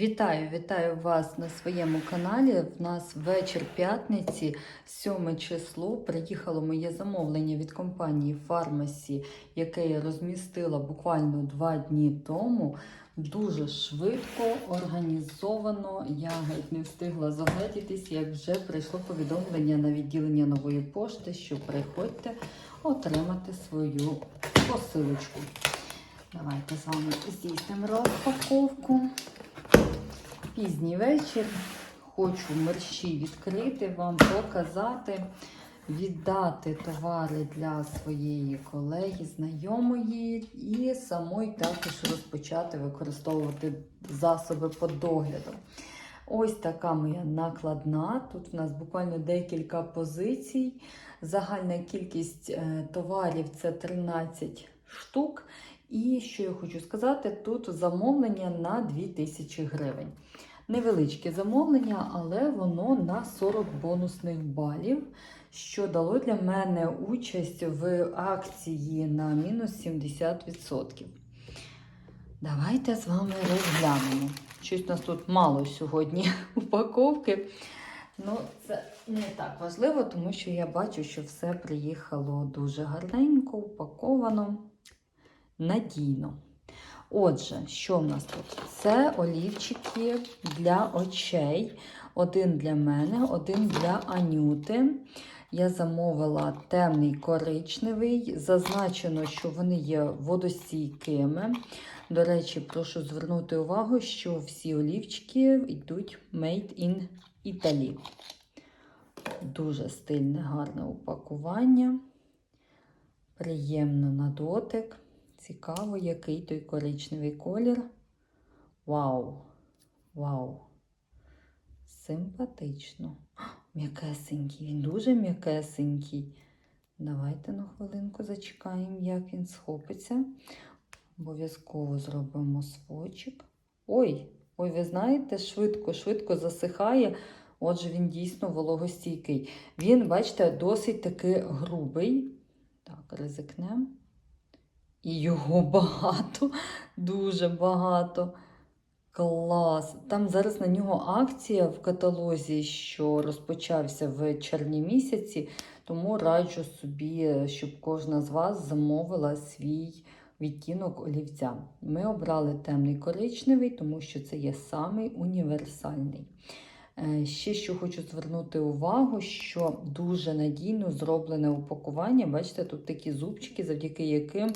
Вітаю, вітаю вас на своєму каналі. В нас вечір п'ятниці, 7 число. Приїхало моє замовлення від компанії Pharmacy, яке я розмістила буквально два дні тому. Дуже швидко, організовано. Я геть не встигла загледітись, як вже прийшло повідомлення на відділення нової пошти, що приходьте отримати свою посилочку. Давайте з вами здійснимо розпаковку. Пізній вечір. Хочу мерщі відкрити, вам показати, віддати товари для своєї колеги, знайомої і самої також розпочати використовувати засоби по догляду. Ось така моя накладна. Тут в нас буквально декілька позицій. Загальна кількість е, товарів це 13 штук. І що я хочу сказати, тут замовлення на 2000 гривень. Невеличке замовлення, але воно на 40 бонусних балів, що дало для мене участь в акції на мінус 70%. Давайте з вами розглянемо. Щось у нас тут мало сьогодні упаковки. Ну, це не так важливо, тому що я бачу, що все приїхало дуже гарненько, упаковано надійно. Отже, що в нас тут? Це олівчики для очей. Один для мене, один для Анюти. Я замовила темний коричневий. Зазначено, що вони є водостійкими. До речі, прошу звернути увагу, що всі олівчики йдуть Made in Italy. Дуже стильне, гарне упакування. Приємно на дотик. Цікаво, який той коричневий колір. Вау! Вау! Симпатично. М'якесенький, він дуже м'якесенький. Давайте на хвилинку зачекаємо, як він схопиться. Обов'язково зробимо свочик. Ой, ой, ви знаєте, швидко-швидко засихає. Отже, він дійсно вологостійкий. Він, бачите, досить таки грубий. Так, ризикнемо. І його багато, дуже багато. Клас. Там зараз на нього акція в каталозі, що розпочався в червні місяці, тому раджу собі, щоб кожна з вас замовила свій відтінок олівця. Ми обрали темний коричневий, тому що це є самий універсальний. Е, Ще що хочу звернути увагу, що дуже надійно зроблене упакування. Бачите, тут такі зубчики, завдяки яким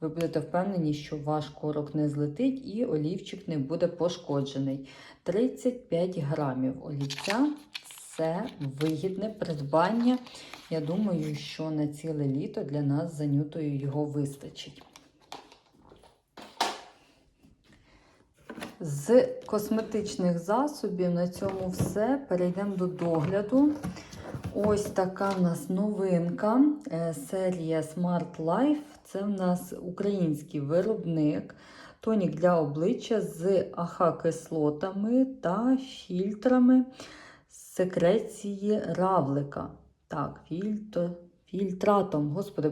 ви будете впевнені, що ваш корок не злетить і олівчик не буде пошкоджений. 35 грамів олівця це вигідне придбання. Я думаю, що на ціле літо для нас з Анютою його вистачить. З косметичних засобів на цьому все. Перейдемо до догляду. Ось така в нас новинка. е, Серія Smart Life. Це в нас український виробник. Тонік для обличчя з АХ-кислотами та фільтрами секреції равлика. Так, фільтр, фільтратом, господи,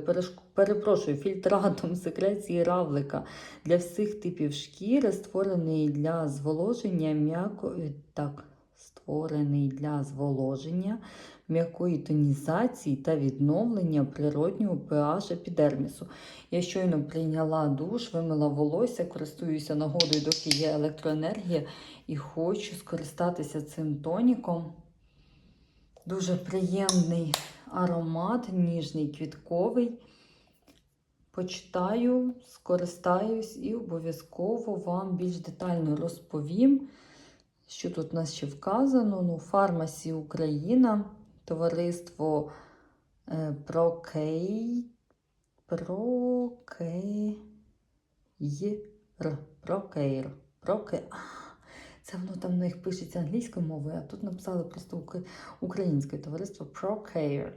перепрошую, фільтратом секреції равлика для всіх типів шкіри, створений для зволоження м'яко. е, Так, створений для зволоження, м'якої тонізації та відновлення природнього pH епідермісу. Я щойно прийняла душ, вимила волосся, користуюся нагодою, доки є електроенергія, і хочу скористатися цим тоніком. Дуже приємний аромат, ніжний, квітковий. Почитаю, скористаюсь і обов'язково вам більш детально розповім, що тут у нас ще вказано. Ну, Фармасі Україна, товариство е, Прокей. Прокеїр. Прокейр. Проке... Це воно там в них пишеться англійською мовою, а тут написали просто українське товариство Procare.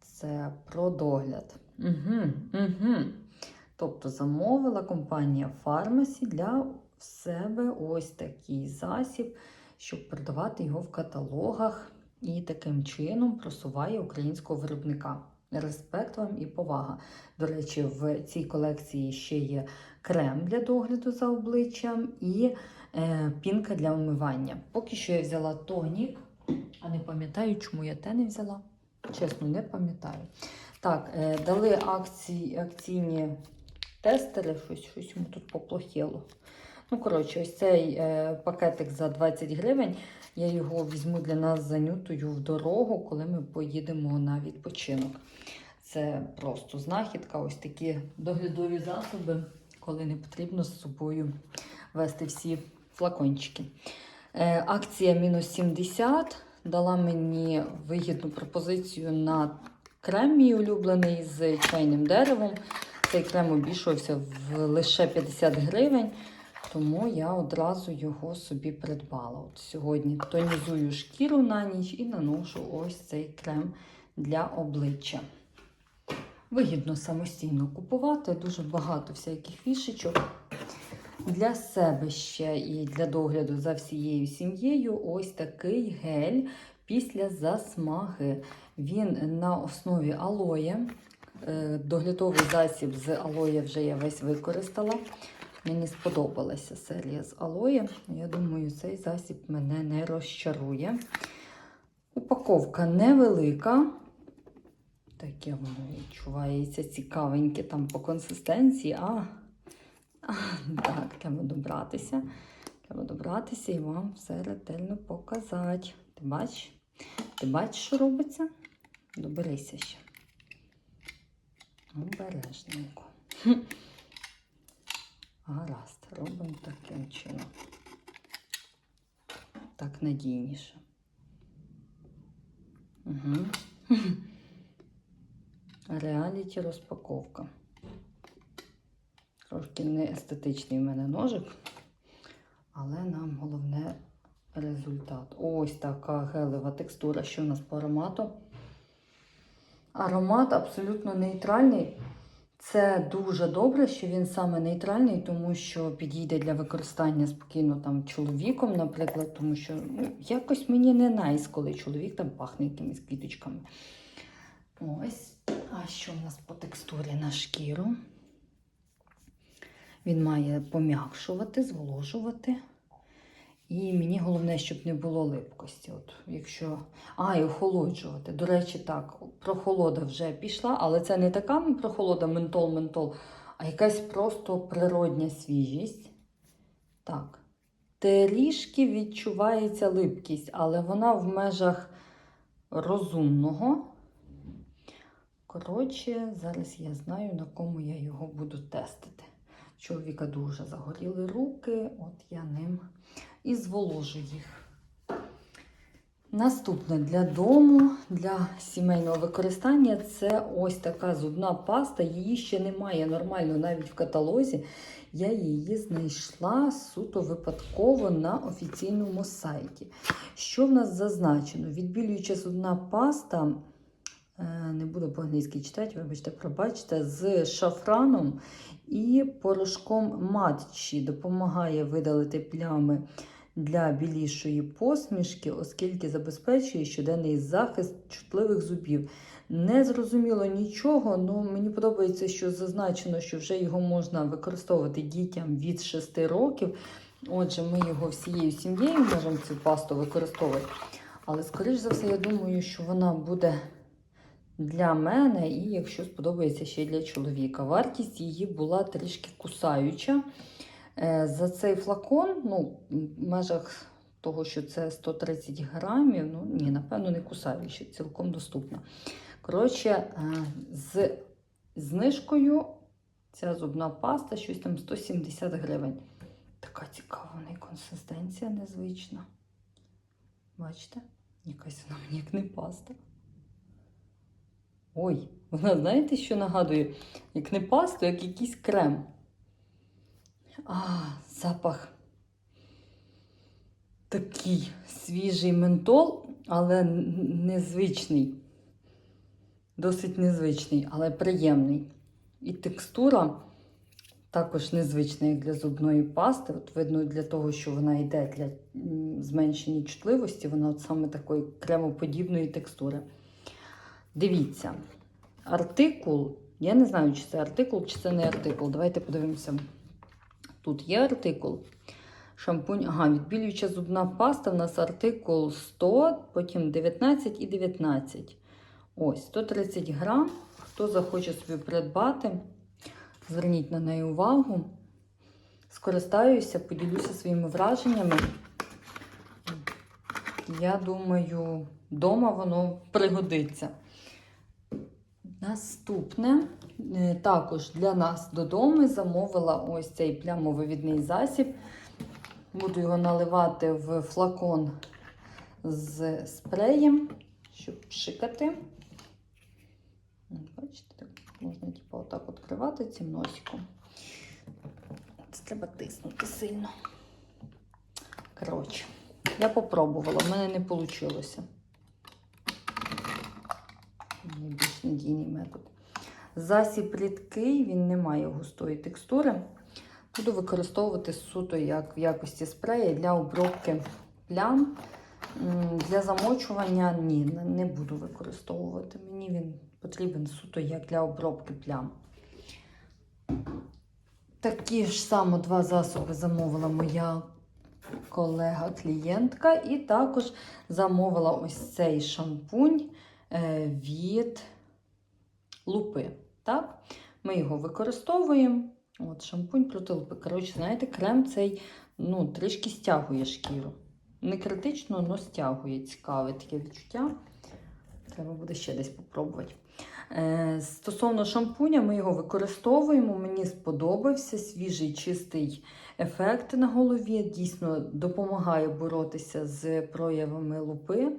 Це про догляд. Угу, угу. Тобто замовила компанія Pharmacy для себе ось такий засіб, щоб продавати його в каталогах і таким чином просуває українського виробника. Респект вам і повага. До речі, в цій колекції ще є крем для догляду за обличчям і пінка для вмивання. Поки що я взяла тонік, а не пам'ятаю, чому я те не взяла. Чесно, не пам'ятаю. Так, е, дали акції, акційні тестери, щось, щось йому тут поплохіло. Ну, коротше, ось цей е, пакетик за 20 гривень. Я його візьму для нас з Анютою в дорогу, коли ми поїдемо на відпочинок. Це просто знахідка, ось такі доглядові засоби, коли не потрібно з собою вести всі флакончики. Е, акція мінус 70 дала мені вигідну пропозицію на крем мій улюблений з чайним деревом. Цей крем обійшовся в лише 50 гривень, тому я одразу його собі придбала. От сьогодні тонізую шкіру на ніч і наношу ось цей крем для обличчя. Вигідно самостійно купувати, дуже багато всяких фішечок. Для себе ще і для догляду за всією сім'єю ось такий гель після засмаги. Він на основі алоє. Е, Доглядовий засіб з алоє вже я весь використала. Мені сподобалася серія з алоє. Я думаю, цей засіб мене не розчарує. Упаковка невелика. Таке воно відчувається цікавеньке там по консистенції. А, а так, треба добратися. Треба добратися і вам все ретельно показати. Ти бачиш? Ти бачиш, що робиться? Доберися ще. Обережненько. Гаразд, робимо таким чином. Так надійніше. Угу. Реаліті розпаковка. Трошки не естетичний в мене ножик, але нам головне результат. Ось така гелева текстура, що в нас по аромату. Аромат абсолютно нейтральний. Це дуже добре, що він саме нейтральний, тому що підійде для використання спокійно там чоловіком, наприклад, тому що ну, якось мені не найс, коли чоловік там пахне якимись квіточками. Ось. А що в нас по текстурі на шкіру? Він має пом'якшувати, зволожувати. І мені головне, щоб не було липкості. От, якщо... А, і охолоджувати. До речі, так, прохолода вже пішла, але це не така прохолода ментол-ментол, а якась просто природня свіжість. Так. Трішки відчувається липкість, але вона в межах розумного. Коротше, зараз я знаю, на кому я його буду тестити. Чоловіка дуже загоріли руки, от я ним і зволожу їх. Наступне для дому, для сімейного використання це ось така зубна паста. Її ще немає нормально навіть в каталозі. Я її знайшла суто випадково на офіційному сайті. Що в нас зазначено? Відбілююча зубна паста, не буду по-англійськи читати, вибачте, пробачте, з шафраном і порошком матчі допомагає видалити плями для білішої посмішки, оскільки забезпечує щоденний захист чутливих зубів. Не зрозуміло нічого, але мені подобається, що зазначено, що вже його можна використовувати дітям від 6 років. Отже, ми його всією сім'єю можемо цю пасту використовувати. Але, скоріш за все, я думаю, що вона буде для мене, і якщо сподобається ще й для чоловіка. Вартість її була трішки кусаюча. Е, За цей флакон, ну, в межах того, що це 130 грамів, ну ні, напевно, не кусаюча, цілком доступна. Коротше, е, з знижкою ця зубна паста, щось там 170 гривень. Така цікава в неї консистенція незвична. Бачите? Якась вона мені як не паста. Ой, вона знаєте, що нагадує? Як не пасту, як якийсь крем. А, запах такий свіжий ментол, але незвичний. Досить незвичний, але приємний. І текстура також незвична, як для зубної пасти. От видно, для того, що вона йде для зменшення чутливості, вона от саме такої кремоподібної текстури. Дивіться, артикул. Я не знаю, чи це артикул, чи це не артикул. Давайте подивимося. Тут є артикул. Шампунь, ага, відбілююча зубна паста. У нас артикул 100, потім 19 і 19. Ось, 130 грам. Хто захоче собі придбати, зверніть на неї увагу. Скористаюся, поділюся своїми враженнями. Я думаю, вдома воно пригодиться. Наступне, е, також для нас додому замовила ось цей плямовивідний засіб. Буду його наливати в флакон з спреєм, щоб пшикати. Бачите, так можна типу, отак відкривати цим носиком. Це треба тиснути сильно. Коротше, я попробувала, в мене не вийшло. Найбільш надійний метод. Засіб рідкий, він не має густої текстури. Буду використовувати суто як в якості спрея для обробки плям. Для замочування ні, не- буду використовувати. Мені він потрібен суто як для обробки плям. Такі ж само два засоби замовила моя колега-клієнтка, і також замовила ось цей шампунь від лупи. Так? Ми його використовуємо. От, шампунь проти лупи. Коротше, знаєте, крем цей ну, трішки стягує шкіру. Не критично, але стягує. Цікаве таке відчуття. Треба буде ще десь попробувати. Е, стосовно шампуня, ми його використовуємо. Мені сподобався свіжий чистий ефект на голові. Дійсно допомагає боротися з проявами лупи.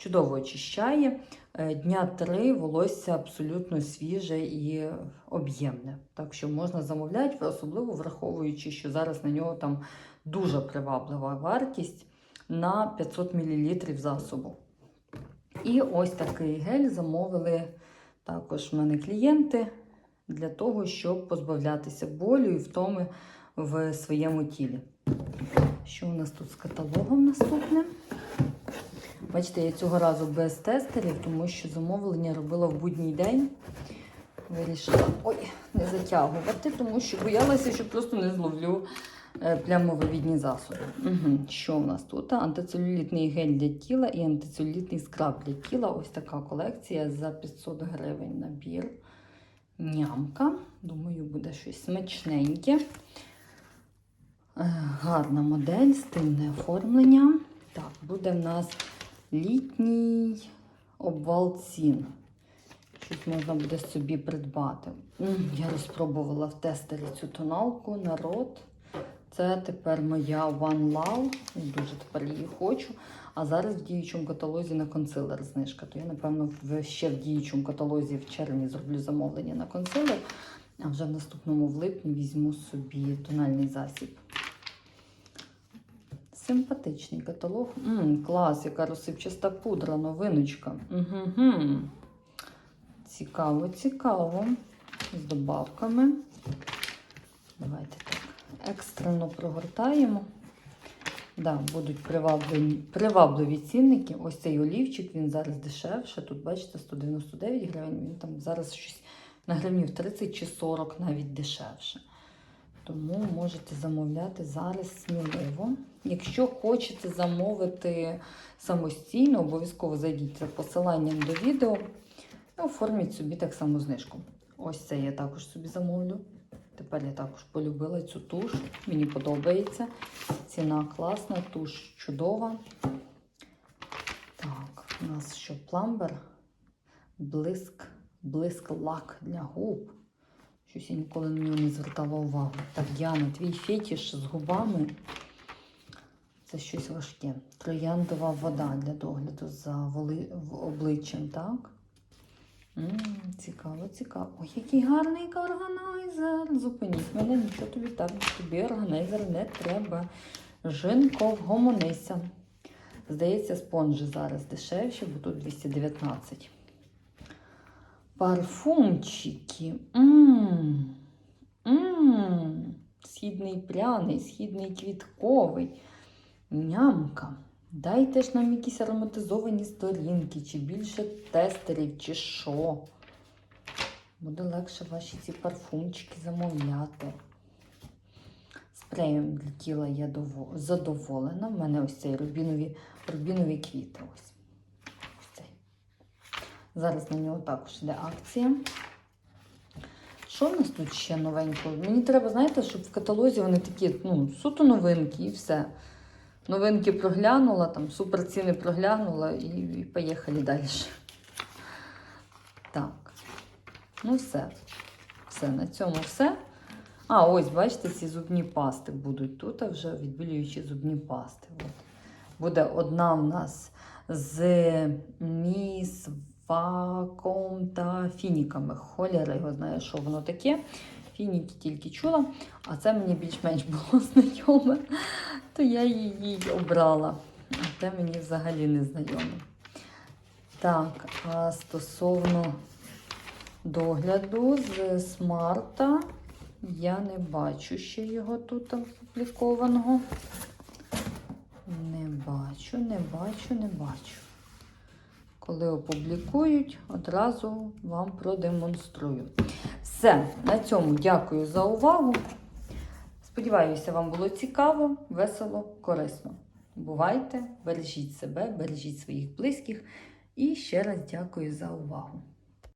Чудово очищає. Е, Дня три волосся абсолютно свіже і об'ємне. Так що можна замовляти, особливо враховуючи, що зараз на нього там дуже приваблива вартість на 500 мл засобу. І ось такий гель замовили також в мене клієнти для того, щоб позбавлятися болю і втоми в своєму тілі. Що у нас тут з каталогом наступне? Бачите, я цього разу без тестерів, тому що замовлення робила в будній день. Вирішила ой, не затягувати, тому що боялася, що просто не зловлю е, плямовивідні засоби. Угу. Що у нас тут? Антицелюлітний гель для тіла і антицелюлітний скраб для тіла. Ось така колекція за 500 гривень набір. Нямка. Думаю, буде щось смачненьке. Е, Гарна модель, стильне оформлення. Так, буде в нас літній обвал цін. Щось можна буде собі придбати. Я розпробувала в тестері цю тоналку народ. Це тепер моя One Love. Дуже тепер її хочу. А зараз в діючому каталозі на консилер знижка. То я, напевно, ще в діючому каталозі в червні зроблю замовлення на консилер. А вже в наступному в липні візьму собі тональний засіб. Симпатичний каталог. М, клас, яка розсипчаста пудра, новиночка. Угу. Цікаво, цікаво. З добавками. Давайте так. Екстрено прогортаємо. Да, будуть привабливі, привабливі цінники. Ось цей олівчик, він зараз дешевше. Тут, бачите, 199 гривень. Він там зараз щось на гривнів 30 чи 40 навіть дешевше. Тому можете замовляти зараз сміливо. Якщо хочете замовити самостійно, обов'язково зайдіть за посиланням до відео і оформіть собі так само знижку. Ось це я також собі замовлю. Тепер я також полюбила цю туш. Мені подобається. Ціна класна, туш чудова. Так, у нас що пламбер, блиск, блиск лак для губ. Щось я ніколи на нього не звертала увагу. Так, Діана, твій фетіш з губами. Це щось важке. Трояндова вода для догляду за воли... обличчям, так? м цікаво, цікаво. Ой, який гарний органайзер. Зупиніть мене, нічого тобі так, тобі органайзер не треба. Жінко, вгомонися. Здається, спонжі зараз дешевші, бо тут 219. Парфумчики. Мм. Мм. Східний пряний, східний квітковий. Нямка. Дайте ж нам якісь ароматизовані сторінки, чи більше тестерів, чи що. Буде легше ваші ці парфумчики замовляти. Спреєм для тіла я задоволена. У мене ось цей рубінові, рубінові квіти. Ось. ось цей. Зараз на нього також йде акція. Що в нас тут ще новенького? Мені треба, знаєте, щоб в каталозі вони такі, ну, суто новинки і все. Новинки проглянула, там супер ціни проглянула і, і поїхали далі. Так. Ну, все. Все, на цьому все. А, ось, бачите, ці зубні пасти будуть тут, а вже відбілюючі зубні пасти. От. Буде одна в нас з міс ваком та фініками. Холєра його знає, що воно таке. Фініки тільки чула, а це мені більш-менш було знайоме, то я її обрала. А те мені взагалі не знайоме. Так, а стосовно догляду з смарта, я не бачу ще його тут опублікованого. Не бачу, не бачу, не бачу. Коли опублікують, одразу вам продемонструю. Все, на цьому дякую за увагу. Сподіваюся, вам було цікаво, весело, корисно. Бувайте, бережіть себе, бережіть своїх близьких. І ще раз дякую за увагу.